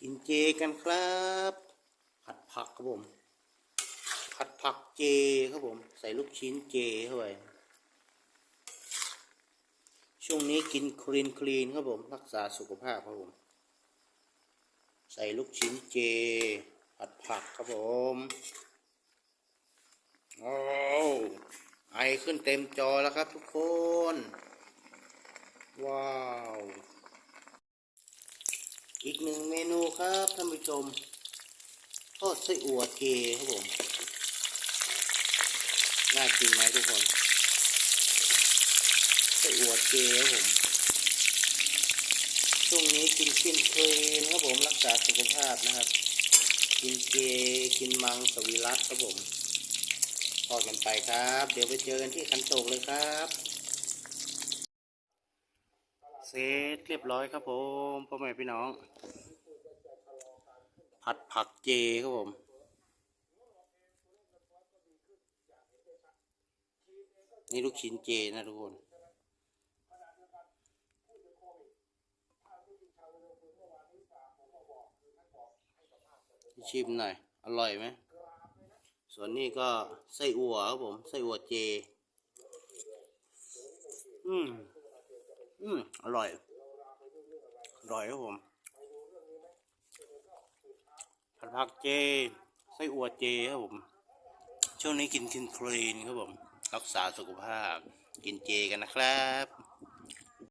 กินเจกันครับ ผัดผักครับผม ผัดผักเจครับผม ใส่ลูกชิ้นเจเข้าไป ช่วงนี้กินคลีนคลีนครับผม รักษาสุขภาพครับผม ใส่ลูกชิ้นเจ ผัดผักครับผมโอ้ไอขึ้นเต็มจอแล้วครับทุกคน ว้าว หนึ่งเมนูครับท่านผู้ชม ทอดไส้อั่วเจครับผม น่ากินไหมทุกคนไส้อั่วเจครับผม ช่วงนี้กินกินเพลนครับผมรักษาสุขภาพนะครับ กินเจกินมังสวิรัตครับผมทอดกันไปครับ เดี๋ยวไปเจอกันที่ขันโตกเลยครับ เสร็จเรียบร้อยครับผมพ่อแม่พี่น้อง ผัดผักเจครับผมนี่ลูกชิ้นเจนะทุกคนชิมหน่อย อร่อยไหม ส่วนนี้ก็ไส้อั่วครับผม ไส้อั่วเจ อืม อืมอร่อย อร่อยครับผม ผัดผักเจ ไส้อัวเจครับผม ช่วงนี้กินคินคลีนครับผม รักษาสุขภาพ กินเจกันนะครับ